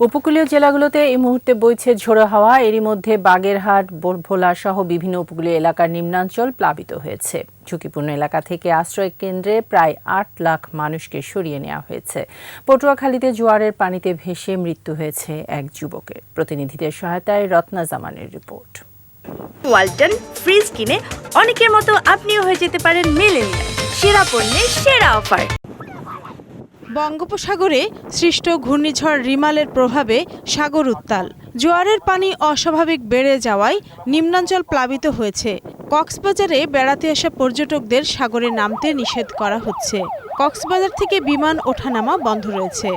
উপকূলীয় জেলাগুলোতে এই মুহূর্তে বইছে ঝোড়ো হাওয়া। এরই মধ্যে বাগেরহাট ভোলা সহ বিভিন্ন উপকূলীয় এলাকার নিম্নাঞ্চল প্লাবিত হয়েছে। ঝুঁকিপূর্ণ এলাকা থেকে আশ্রয় কেন্দ্রে প্রায় আট লাখ মানুষকে সরিয়ে নেওয়া হয়েছে। পটুয়াখালীতে জোয়ারের পানিতে ভেসে মৃত্যু হয়েছে এক যুবকের। প্রতিনিধিদের সহায়তায় রত্না জামানের রিপোর্ট। ওয়ালটন ফ্রিজ কিনে অনেকের মতো আপনিও হয়ে যেতে পারেন মেলেনিয়া সেরা পণ্যের সেরা অফার। বঙ্গোপসাগরে সৃষ্ট ঘূর্ণিঝড় রিমালের প্রভাবে সাগর উত্তাল। জোয়ারের পানি অস্বাভাবিক বেড়ে যাওয়ায় নিম্নাঞ্চল প্লাবিত হয়েছে। কক্সবাজারে বেড়াতে আসা পর্যটকদের সাগরে নামতে নিষেধ করা হচ্ছে। কক্সবাজার থেকে বিমান ওঠানামা বন্ধ রয়েছে।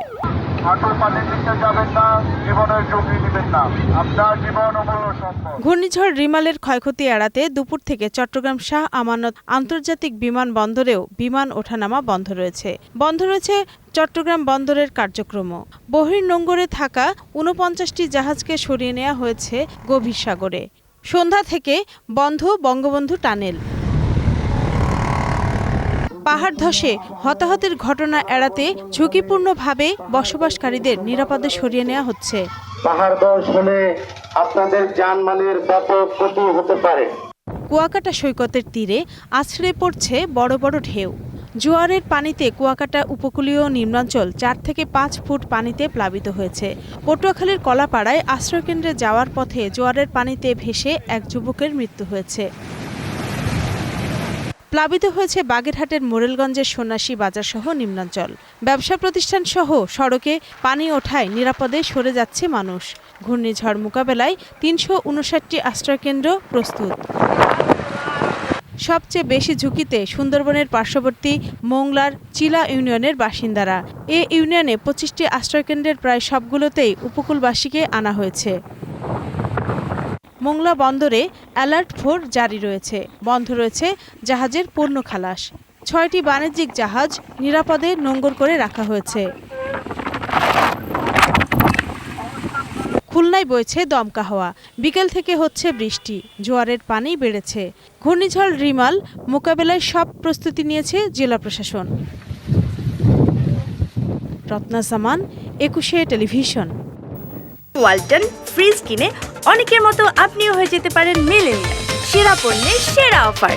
ঘূর্ণিঝড় রিমালের ক্ষয়ক্ষতি এড়াতে দুপুর থেকে চট্টগ্রাম শাহ আমানত আন্তর্জাতিক বিমান বন্দরেও বিমান ওঠানামা বন্ধ রয়েছে। বন্ধ রয়েছে চট্টগ্রাম বন্দরের কার্যক্রমও। বহির্নোঙ্গরে থাকা ঊনপঞ্চাশটি জাহাজকে সরিয়ে নেওয়া হয়েছে গভীর সাগরে। সন্ধ্যা থেকে বন্ধ বঙ্গবন্ধু টানেল। পাহাড় ধসে হতাহতের ঘটনা এড়াতে ঝুঁকিপূর্ণভাবে বসবাসকারীদের নিরাপদে সরিয়ে নেওয়া হচ্ছে। পাহাড় ধস হলে আপনাদের জানমালের ব্যাপক ক্ষতি হতে পারে। কুয়াকাটা সৈকতের তীরে আছড়ে পড়ছে বড় বড় ঢেউ। জোয়ারের পানিতে কুয়াকাটা উপকূলীয় নিম্নাঞ্চল চার থেকে পাঁচ ফুট পানিতে প্লাবিত হয়েছে। পটুয়াখালীর কলাপাড়ায় আশ্রয়কেন্দ্রে যাওয়ার পথে জোয়ারের পানিতে ভেসে এক যুবকের মৃত্যু হয়েছে। প্লাবিত হয়েছে বাগেরহাটের মোরেলগঞ্জের সন্ন্যাসী বাজারসহ নিম্নাঞ্চল। ব্যবসা প্রতিষ্ঠান সহ সড়কে পানি ওঠায় নিরাপদে সরে যাচ্ছে মানুষ। ঘূর্ণিঝড় মোকাবেলায় তিনশো উনষাটটি আশ্রয়কেন্দ্র প্রস্তুত। সবচেয়ে বেশি ঝুঁকিতে সুন্দরবনের পার্শ্ববর্তী মোংলার চিলা ইউনিয়নের বাসিন্দারা। এ ইউনিয়নে পঁচিশটি আশ্রয়কেন্দ্রের প্রায় সবগুলোতেই উপকূলবাসীকে আনা হয়েছে। মোংলা বন্দরে অ্যালার্ট ফোর জারি রয়েছে। বন্ধ রয়েছে জাহাজের পণ্য খালাস। ছয়টি বাণিজ্যিক জাহাজ নিরাপদে নোঙ্গর করে রাখা হয়েছে। খুলনায় বইছে দমকা হাওয়া। বিকেল থেকে হচ্ছে বৃষ্টি। জোয়ারের পানি বেড়েছে। ঘূর্ণিঝড় রিমাল মোকাবেলায় সব প্রস্তুতি নিয়েছে জেলা প্রশাসন। রত্না সামান, একুশে টেলিভিশন। ওয়ালটন ফ্রিজ কিনে অনেকের মতো আপনিও হয়ে যেতে পারেন মেলেনিয়া সেরা পণ্যের সেরা অফার।